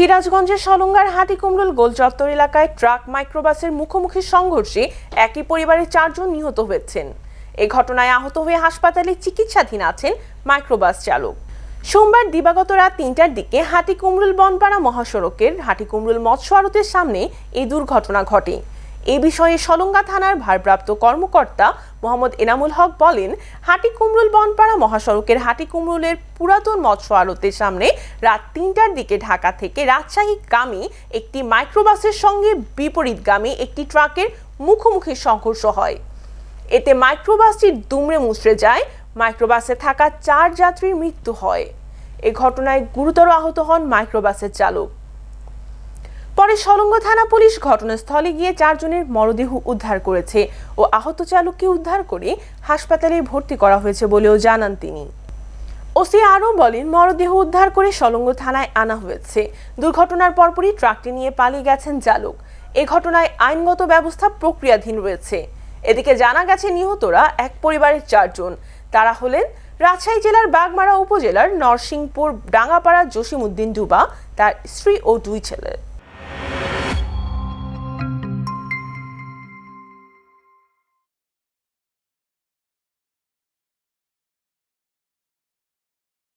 সিরাজগঞ্জের সলঙ্গার হাটিকুমরুল গোল চত্বর এলাকায় ট্রাক, মাইক্রোবাসের মুখোমুখি সংঘর্ষে একই পরিবারের চারজন নিহত হয়েছেন। এ ঘটনায় আহত হয়ে হাসপাতালে চিকিৎসাধীন আছেন মাইক্রোবাস চালক। সোমবার দিবাগত রাত তিনটার দিকে হাটিকুমরুল বনপাড়া মহাসড়কের হাটিকুমরুল মৎস্য আড়তের সামনে এই দুর্ঘটনা ঘটে। এ বিষয়ে সলঙ্গা থানার ভারপ্রাপ্ত কর্মকর্তা মোহাম্মদ এনামুল হক বলেন হাটিকুমরুল বনপাড়া মহাসড়কের হাটিকুমরুলের পুরাতন মৎস্য আড়তের সামনে রাত তিনটার দিকে ঢাকা থেকে রাজশাহী গামী একটি মাইক্রোবাসের সঙ্গে বিপরীত বিপরীতগামী একটি ট্রাকের মুখোমুখি সংঘর্ষ হয়। এতে মাইক্রোবাসটি দুমড়ে মুচড়ে যায়, মাইক্রোবাসে থাকা চার যাত্রীর মৃত্যু হয়। এ ঘটনায় গুরুতর আহত হন মাইক্রোবাসের চালক। পরে সলঙ্গ থানা পুলিশ ঘটনাস্থলে গিয়ে চারজনের মরদেহ উদ্ধার করেছে ও আহত চালককে উদ্ধার করে হাসপাতালে ভর্তি করা হয়েছে বলেও জানান তিনি। ওসি আরও বলেন, মরদেহ উদ্ধার করে সলঙ্গ থানায় আনা হয়েছে। দুর্ঘটনার পরপরই ট্রাকটি নিয়ে পালিয়ে গেছেন চালক। এ ঘটনায় আইনগত ব্যবস্থা প্রক্রিয়াধীন রয়েছে। এদিকে জানা গেছে, নিহতরা এক পরিবারের চারজন। তারা হলেন রাজশাহী জেলার বাগমারা উপজেলার নরসিংপুর ডাঙ্গাপাড়া জসিমউদ্দিন ডুবা তার স্ত্রী ও দুই ছেলে।